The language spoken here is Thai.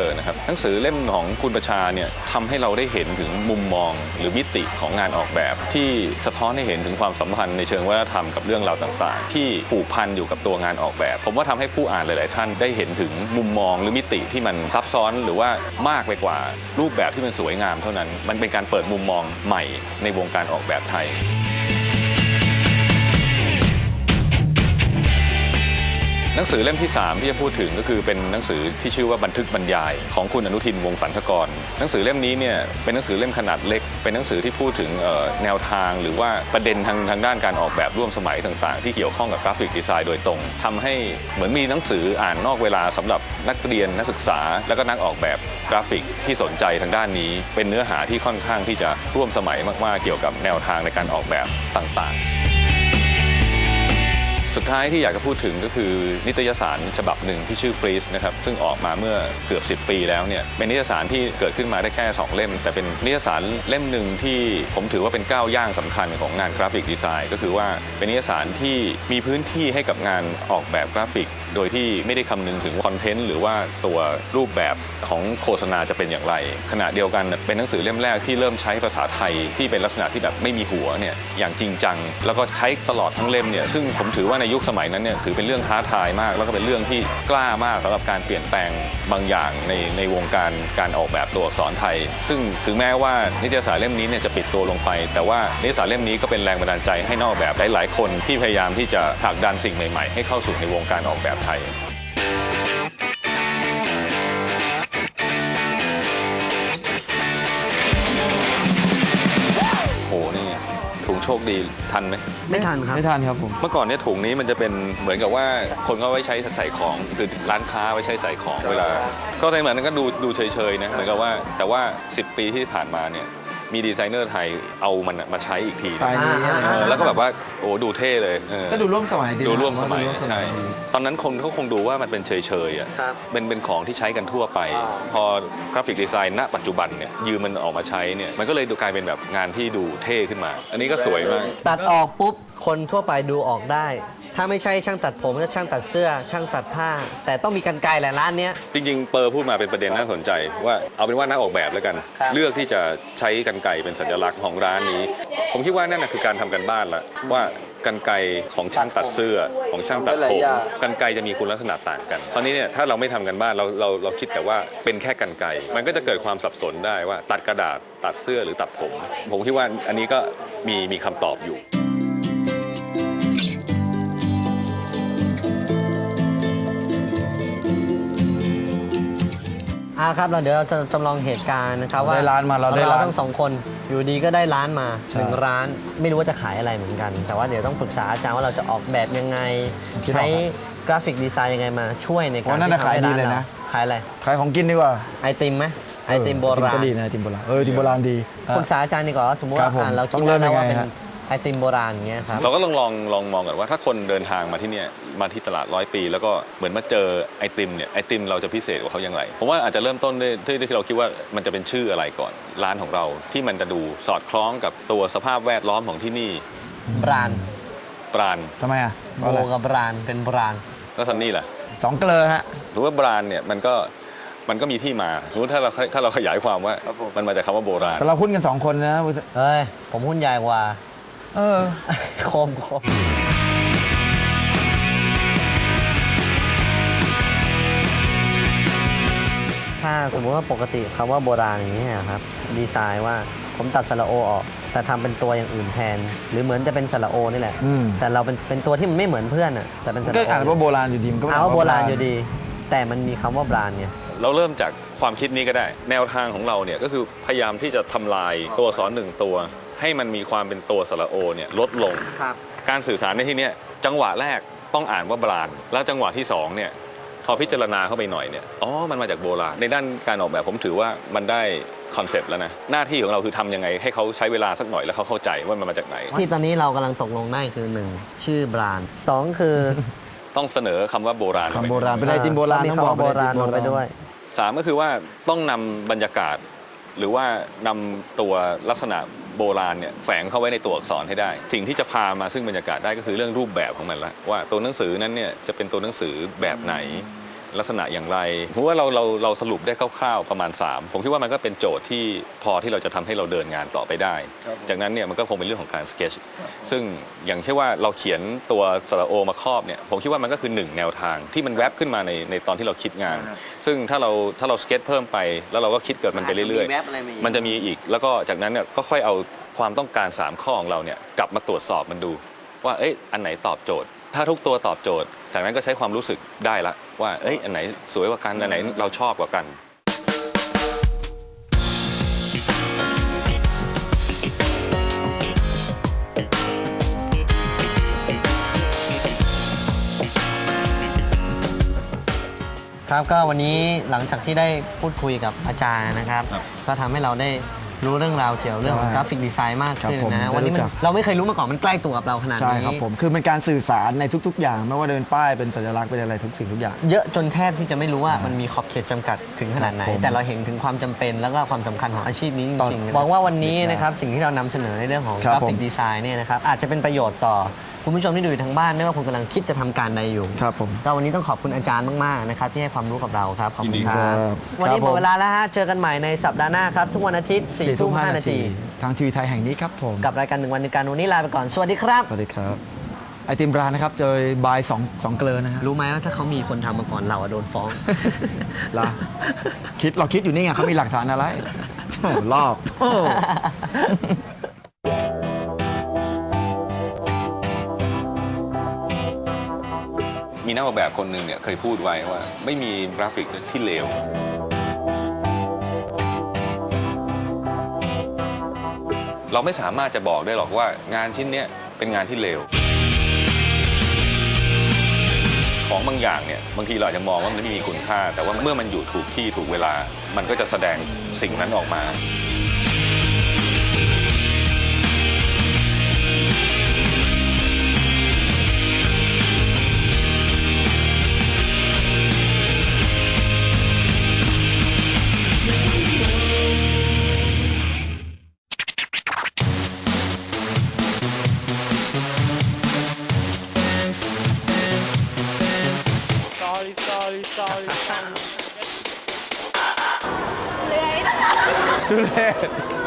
เออนะครับหนังสือเล่มของคุณประชาเนี่ยทำให้เราได้เห็นถึงมุมมองหรือมิติของงานออกแบบ ที่สะท้อนให้เห็นถึงความสัมพันธ์ในเชิงวัฒนธรรมกับเรื่องราวต่างๆ ที่ผูกพันอยู่กับตัวงานออกแบบ ผมว่าทำให้ผู้อ่านหลาย ๆ ท่านได้เห็นถึงมุมมองหรือมิติที่มันซับซ้อนหรือว่ามากไปกว่ารูปแบบที่มันสวยงามเท่านั้น มันเป็นการเปิดมุมมองใหม่ในวงการออกแบบไทย หนังสือเล่มที่ 3 ที่จะพูดถึงก็คือเป็นหนังสือที่ชื่อว่าบันทึกบรรยาย ของคุณอนุทินวงศสันทกร หนังสือเล่มนี้เนี่ยเป็นหนังสือเล่มขนาดเล็ก เป็นหนังสือที่พูดถึงแนวทาง หรือว่าประเด็นทางทางด้านการออกแบบร่วมสมัยต่างๆ ที่เกี่ยวข้องกับกราฟิกดีไซน์โดยตรงทำให้เหมือนมีหนังสืออ่านนอกเวลาสำหรับนักเรียนนักศึกษา แล้วก็นักออกแบบกราฟิกที่สนใจทางด้านนี้ เป็นเนื้อหาที่ค่อนข้างที่จะร่วมสมัยมากๆเกี่ยวกับแนวทางในการออกแบบต่างๆ สุดท้ายที่อยากจะพูดถึงก็คือนิตยสารฉบับหนึ่งที่ชื่อฟรีสนะครับซึ่งออกมาเมื่อเกือบ 10 ปีแล้วเนี่ยเป็นนิตยสารที่เกิดขึ้นมาได้แค่ 2 เล่ม แต่เป็นนิตยสารเล่มหนึ่งที่ผมถือว่าเป็นก้าวย่างสำคัญของงานกราฟิกดีไซน์ก็คือว่าเป็นนิตยสารที่มีพื้นที่ให้กับงานออกแบบกราฟิก โดยที่ไม่ได้คำนึงถึงคอนเทนต์หรือว่าตัวรูปแบบของโฆษณาจะเป็นอย่างไร ขณะเดียวกันเป็นหนังสือเล่มแรกที่เริ่มใช้ภาษาไทยที่เป็นลักษณะที่แบบไม่มีหัวเนี่ยอย่างจริงจัง แล้วก็ใช้ตลอดทั้งเล่มเนี่ยซึ่งผมถือว่าในยุคสมัยนั้นเนี่ยถือเป็นเรื่องท้าทายมาก แล้วก็เป็นเรื่องที่กล้ามากสำหรับการเปลี่ยนแปลงบางอย่างในในวงการการออกแบบตัวอักษรไทย ซึ่งถึงแม้ว่านิตยสารเล่มนี้เนี่ยจะปิดตัวลงไป แต่ว่านิตยสารเล่มนี้ก็เป็นแรงบันดาลใจให้นอกแบบหลาย ๆ คนที่พยายามที่จะผลักดันสิ่งใหม่ ๆ ให้เข้าสู่ในวงการออกแบบไทยโหนี่ถุงโชคดีทันไหม ไม่ทันครับ ไม่ทันครับผมเมื่อก่อนเนี่ยถุงนี้มันจะเป็นเหมือนกับว่าคนเขาไว้ใช้ใส่ของคือร้านค้าไว้ใช้ใส่ของเวลา ก็ในเหมือนนั้นก็ดูดูเฉยๆนะเหมือนกับว่าแต่ว่า 10 ปีที่ผ่านมาเนี่ย มีดีไซเนอร์ไทยเอามันมาใช้อีกทีสไตล์นี้อ่า เออแล้วก็แบบว่าโอ้ดูเท่เลยเออ ก็ดูร่วมสมัยดีดูร่วมสมัยดูร่วใช่ตอนนั้นคนเขาคงดูว่ามันเป็นเฉยๆอะ ครับเป็นเป็นของที่ใช้กันทั่วไปพอกราฟิกดีไซน์ณปัจจุบันเนี่ยยืมมันออกมาใช้เนี่ย มันก็เลยดูกลายเป็นแบบงานที่ดูเท่ขึ้นมา อันนี้ก็สวยมาก ตัดออกปุ๊บ คนทั่วไปดูออกได้ ถ้าไม่ใช่ช่างตัดผมก็ช่างตัดเสื้อ ช่างตัดผ้า แต่ต้องมีกันไกลแหละร้านเนี้ย จริงๆ เปอร์พูดมาเป็นประเด็นน่าสนใจ ว่าเอาเป็นว่านักออกแบบแล้วกัน ครับ เลือกที่จะใช้กันไกรเป็นสัญลักษณ์ของร้านนี้ ผมคิดว่านั่นนะคือการทำกันบ้านละว่ากันไกรของช่างตัดเสื้อของช่างตัดผมกันไกรจะมีคุณลักษณะต่างกันคราวนี้เนี่ยถ้าเราไม่ทำกันบ้านเราเราเราคิดแต่ว่าเป็นแค่กันไกรมันก็จะเกิดความสับสนได้ว่า ตัดกระดาษตัดเสื้อหรือตัดผม ผมคิดว่าอันนี้ก็มีมีคำตอบอยู่ อ่าครับเราเดี๋ยวเราจะจำลองเหตุการณ์นะครับว่าได้ร้านมาเราได้ร้านทั้งสองคนอยู่ดีก็ได้ร้านมาใช่หนึ่งร้านไม่รู้ว่าจะขายอะไรเหมือนกัน แต่ว่าเดี๋ยวต้องปรึกษาอาจารย์ว่าเราจะออกแบบยังไงคิดออกใช้ครับกราฟิกดีไซน์ยังไงมาช่วยในการโอ้นั่นน่ะที่ทำให้ขายดีร้เลยนะขายอะไรขายของกินดีกว่าไอติมไหมไอติมโบราณก็ดีนะไอติมโบราณเออไอติมโบราณดีปรึกษาอาจารย์ดีกว่าว่าสมมติครัว่าบผมอ่าเราต้คิอดงเริ่แล้วมนะว่ายังไงเป็นฮะ ไอติมโบราณอย่างเงี้ยครับ เราก็ลองลองลองมองกันว่าถ้าคนเดินทางมาที่เนี่ยมาที่ตลาดร้อยปี แล้วก็เหมือนมาเจอไอติมเนี่ยไอติมเราจะพิเศษกว่าเขาอย่างไรผมว่าอาจจะเริ่มต้นด้วยที่ที่เราคิดว่ามันจะเป็นชื่ออะไรก่อน ร้านของเราที่มันจะดูสอดคล้องกับตัวสภาพแวดล้อมของที่นี่บรานปราณทำไมอะโบเพราะอะไรกับบรานเป็นบรานแล้วซันนี่ล่ะ สองเกลอฮะ หรือว่าบรานเนี่ยมันก็มันก็มีที่มาสมมติถ้าเราถ้าเราขยายความว่า มันมาจากคำว่าโบราณ แต่เราคุ้นกันสองคนนะ เฮ้ย ผมหุ้นใหญ่กว่า เออโคมโคมถ้าสมมุติว่าปกติคำว่าโบราณอย่างนี้ยครับ ดีไซน์ว่าผมตัดสระโอออก แต่ทำเป็นตัวอย่างอื่นแทน หรือเหมือนจะเป็นสระโอนี่แหละอืมแต่เราเป็นเป็นตัวที่มันไม่เหมือนเพื่อนอะแต่เป็นสระก็โออ่านว่าโบราณอยู่ดีมันก็ไม่เอาได้ว่าโบราณอยู่ดี แต่มันมีคำว่าบรานไงเราเริ่มจากความคิดนี้ก็ได้ แนวทางของเราเนี่ยก็คือพยายามที่จะทำลายตัวอักษรหนึ่งตัว ให้มันมีความเป็นตัวสระโอเนี่ยลดลง ครับ การสื่อสารในที่เนี้ยจังหวะแรกต้องอ่านว่าโบราณ แล้วจังหวะที่สองเนี่ยพอพิจารณาเข้าไปหน่อยเนี่ยอ๋อมันมาจากโบราณในด้านการออกแบบผมถือว่ามันได้คอนเซปต์แล้วนะหน้าที่ของเราคือทำยังไงให้เขาใช้เวลาสักหน่อยแล้วเขาเข้าใจว่ามันมาจากไหน ที่ตอนนี้เรากำลังตกลงได้คือหนึ่งชื่อบรานสองคือต้องเสนอคำว่าโบราณเข้าไปคำโบราณเป็นไอติมโบราณมีต้องคำบอกว่าโบราณลงไปด้วย สามก็คือว่าต้องนำบรรยากาศ หรือว่านำตัวลักษณะ โบราณเนี่ยแฝงเข้าไว้ในตัวอักษรให้ได้ สิ่งที่จะพามาซึ่งบรรยากาศได้ก็คือเรื่องรูปแบบของมันละว่าตัวหนังสือนั้นเนี่ยจะเป็นตัวหนังสือแบบไหน ลักษณะอย่างไรผมว่าเราเราเราสรุปได้คร่าวๆประมาณ 3 ผมคิดว่ามันก็เป็นโจทย์ที่พอที่เราจะทำให้เราเดินงานต่อไปได้ จากนั้นเนี่ยมันก็คงเป็นเรื่องของการสเกจซึ่งอย่างเช่นว่าเราเขียนตัวสระโอมาครอบเนี่ยผมคิดว่ามันก็คือหนึ่งแนวทางที่มันแวบขึ้นมาในในตอนที่เราคิดงาน ซึ่งถ้าเราถ้าเราสเก็ตเพิ่มไป แล้วเราก็คิดเกิดมันไปเรื่อยมีแวบอะไรมาอีกมันจะมีอีกแล้วก็จากนั้นเนี่ยก็ค่อยเอาความต้องการ 3 ข้อของเราเนี่ยกลับมาตรวจสอบมันดู ว่าเอ้ยอันไหนตอบโจทย์ ถ้าทุกตัวตอบโจทย์ จากนั้นก็ใช้ความรู้สึกได้ละ ว่า เอ้ย อันไหนสวยกว่ากัน อันไหนเราชอบกว่ากัน ครับก็วันนี้หลังจากที่ได้พูดคุยกับอาจารย์นะครับ ครับ ก็ทำให้เราได้ รู้เรื่องราวเกี่ยวเรื่องของใช่กราฟิกดีไซน์มากขึ้นครับผมนะฮะได้วันนี้มันรู้จักเราไม่เคยรู้มาก่อนมันใกล้ตัวกับเราขนาดใช่นี้ครับผมคือเป็นการสื่อสารในทุก ๆ อย่าง ไม่ว่าเดินป้ายเป็นสัญลักษณ์เป็นอะไรทุกสิ่งทุกอย่าง เยอะจนแทบที่จะไม่รู้ว่ามันมีขอบเขตจำกัดถึงขนาดไหนครับผมแต่เราเห็นถึงความจำเป็นแล้วก็ความสำคัญของอาชีพนี้จตอนริงๆหวังว่าวันนี้นะครับสิ่งที่เรานำเสนอในเรื่องของครับกราฟิกผมดีไซน์เนี่ยนะครับอาจจะเป็นประโยชน์ต่อ คุณผู้ชมที่ดูอยู่ทางบ้านไม่ว่าคุณกำลังคิดจะทำการใดอยู่ครับผม ก็วันนี้ต้องขอบคุณอาจารย์มากๆนะครับที่ให้ความรู้กับเราครับขอบยิคุนดีณครับครับวันนี้ครับหมดผมเวลาแล้วฮะเจอกันใหม่ในสัปดาห์หน้าครับทุกวันอาทิตย์4ี่ทุ่มห้านาทีทางทีวีไทยแห่งนี้ครับผมกับรายการหนึ่งวันหนึ่งการวันนี้ลาไปก่อนสวัสดีครับ สวัสดีครับ ไอติมร้านนะครับ เจอบายสองสองเกลือนะฮะรู้ไหมว่าถ้าเขามีคนทำมาก่อนเราอะโดนฟ้องล่ะคิดเราคิดอยู่นี่ไงเขามีหลักฐานอะไรโอ้รอบโอ้ มีนักออกแบบคนหนึ่งเนี่ยเคยพูดไว้ว่า ไม่มีกราฟิกที่เลวเราไม่สามารถจะบอกได้หรอกว่างานชิ้นเนี้ยเป็นงานที่เลวของบางอย่างเนี่ยบางทีเราอาจจะมองว่ามันไม่มีคุณค่า แต่ว่าเมื่อมันอยู่ถูกที่ถูกเวลา มันก็จะแสดงสิ่งนั้นออกมา Too late.